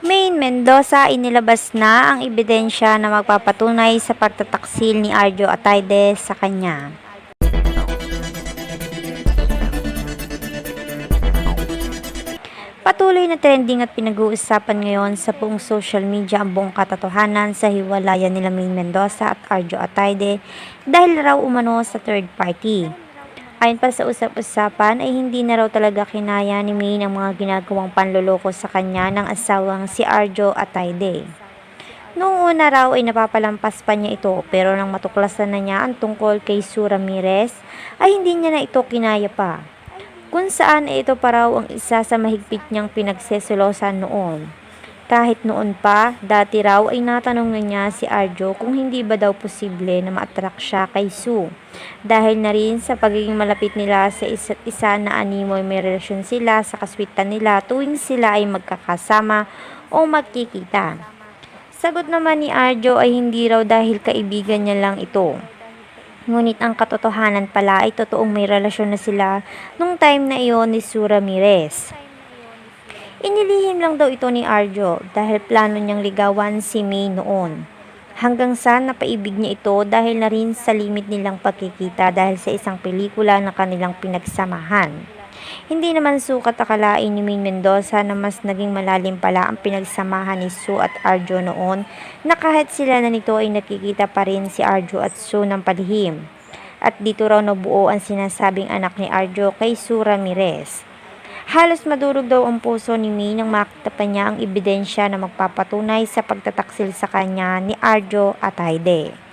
Main Mendoza inilabas na ang ebidensya na magpapatunay sa pagtataksil ni Arjo Atayde sa kanya. Patuloy na trending at pinag-uusapan ngayon sa buong social media ang buong katotohanan sa hiwalayan nila Main Mendoza at Arjo Atayde dahil raw umano sa third party. Ayon pa sa usap-usapan ay hindi na raw talaga kinaya ni Main ang mga ginagawang panloloko sa kanya ng asawang si Arjo Atayde. Noong una raw ay napapalampas pa niya ito pero nang matuklasan na niya ang tungkol kay Sue Ramirez ay hindi niya na ito kinaya pa. Kung saan ay ito pa raw ang isa sa mahigpit niyang pinagseselosan noon. Kahit noon pa, dati raw ay natanong na niya si Arjo kung hindi ba daw posible na ma-attract siya kay Sue. Dahil na rin sa pagiging malapit nila sa isa't isa na animoy may relasyon sila sa kaswitan nila tuwing sila ay magkakasama o magkikita. Sagot naman ni Arjo ay hindi raw dahil kaibigan niya lang ito. Ngunit ang katotohanan pala ay totoong may relasyon na sila nung time na iyon ni Sue Ramirez. Inilihim lang daw ito ni Arjo dahil plano niyang ligawan si May noon. Hanggang sa napaibig niya ito dahil na rin sa limit nilang pagkikita dahil sa isang pelikula na kanilang pinagsamahan. Hindi naman sukat akalain ni Main Mendoza na mas naging malalim pala ang pinagsamahan ni Sue at Arjo noon na kahit sila na nito ay nakikita pa rin si Arjo at Sue ng palihim. At dito raw nabuo ang sinasabing anak ni Arjo kay Sue Ramirez. Halos madurog daw ang puso ni May nang makita pa niya ang ebidensya na magpapatunay sa pagtataksil sa kanya ni Arjo Atayde.